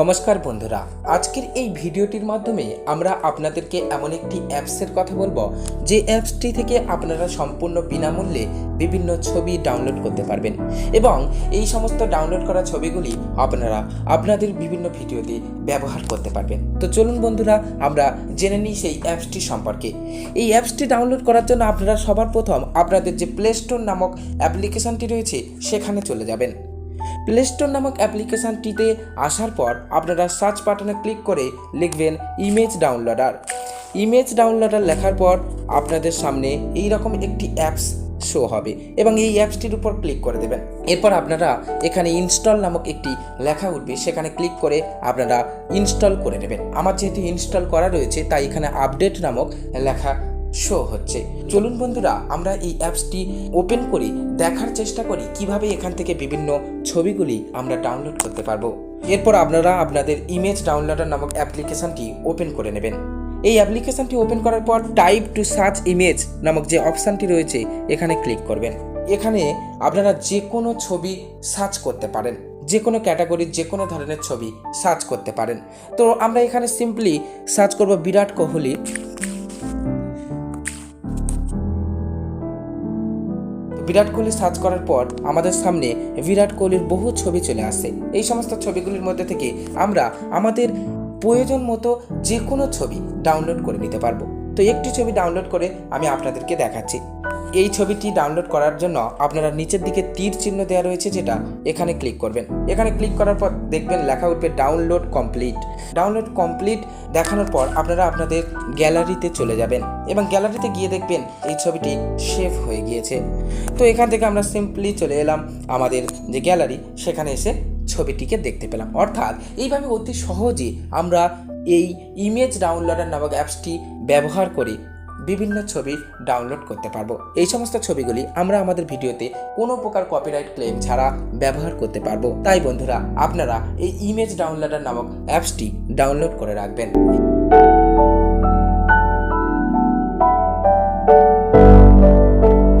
নমস্কার বন্ধুরা, আজকের এই ভিডিওটির মাধ্যমে আমরা আপনাদেরকে এমন একটি অ্যাপসের কথা বলব, যে অ্যাপসটি থেকে আপনারা সম্পূর্ণ বিনামূল্যে বিভিন্ন ছবি ডাউনলোড করতে পারবেন এবং এই সমস্ত ডাউনলোড করা ছবিগুলি আপনারা আপনাদের বিভিন্ন ভিডিওতে ব্যবহার করতে পারবেন। তো চলুন বন্ধুরা, আমরা জেনে নিই সেই অ্যাপসটি সম্পর্কে। এই অ্যাপসটি ডাউনলোড করার জন্য আপনারা সবার প্রথম আপনাদের যে প্লে স্টোর নামক অ্যাপ্লিকেশনটি রয়েছে, সেখানে চলে যাবেন। প্লে স্টোর নামক অ্যাপ্লিকেশনটিতে আসার পর আপনারা সার্চ বাটনে ক্লিক করে লিখবেন ইমেজ ডাউনলোডার ইমেজ ডাউনলোডার লেখার পর আপনাদের সামনে এই রকম একটি অ্যাপস শো হবে এবং এই অ্যাপসটির উপর ক্লিক করে দেবেন। এরপর আপনারা এখানে ইনস্টল নামক একটি লেখা উঠবে, সেখানে ক্লিক করে আপনারা ইনস্টল করে নেবেন। আমার যেহেতু ইনস্টল করা রয়েছে, তাই এখানে আপডেট নামক লেখা শো হচ্ছে। চলুন বন্ধুরা, আমরা এই অ্যাপসটি ওপেন করি দেখার চেষ্টা করি কীভাবে এখান থেকে বিভিন্ন ছবিগুলি আমরা ডাউনলোড করতে পারব। এরপর আপনারা আপনাদের ইমেজ ডাউনলোডার নামক অ্যাপ্লিকেশনটি ওপেন করে নেবেন। এই অ্যাপ্লিকেশনটি ওপেন করার পর টাইপ টু সার্চ ইমেজ নামক যে অপশানটি রয়েছে, এখানে ক্লিক করবেন। এখানে আপনারা যে কোনো ছবি সার্চ করতে পারেন। যে কোনো ক্যাটাগরির যে কোনো ধরনের ছবি সার্চ করতে পারেন। তো আমরা এখানে সিম্পলি সার্চ করব বিরাট কোহলি। বিরাট কোহলি সার্চ করার পর আমাদের সামনে বিরাট কোহলির বহু ছবি চলে আসে। এই সমস্ত ছবিগুলির মধ্যে থেকে আমরা আমাদের প্রয়োজন মতো যে কোনো ছবি ডাউনলোড করে নিতে পারব। তো একটি ছবি ডাউনলোড করে আমি আপনাদেরকে দেখাচ্ছি। এই ছবিটি ডাউনলোড করার জন্য আপনারা নিচের দিকে তীর চিহ্ন দেওয়া রয়েছে যেটা এখানে ক্লিক করবেন। এখানে ক্লিক করার পর দেখবেন লেখা উঠবে ডাউনলোড কমপ্লিট ডাউনলোড কমপ্লিট দেখানোর পর আপনারা আপনাদের গ্যালারিতে চলে যাবেন এবং গ্যালারিতে গিয়ে দেখবেন এই ছবিটি সেভ হয়ে গিয়েছে। তো এখান থেকে আমরা সিম্পলি চলে এলাম আমাদের যে গ্যালারি সেখানে এসে ছবিটিকে দেখতে পেলাম। অর্থাৎ এইভাবে অতি সহজে আমরা এই ইমেজ ডাউনলোডার নামক অ্যাপসটি ব্যবহার করে বিভিন্ন ছবি ডাউনলোড করতে পারব। এই সমস্ত ছবিগুলি আমরা আমাদের ভিডিওতে কোনো প্রকার কপিরাইট ক্লেম ছাড়া ব্যবহার করতে পারব। তাই বন্ধুরা, আপনারা এই ইমেজ ডাউনলোডার নামক অ্যাপসটি ডাউনলোড করে রাখবেন।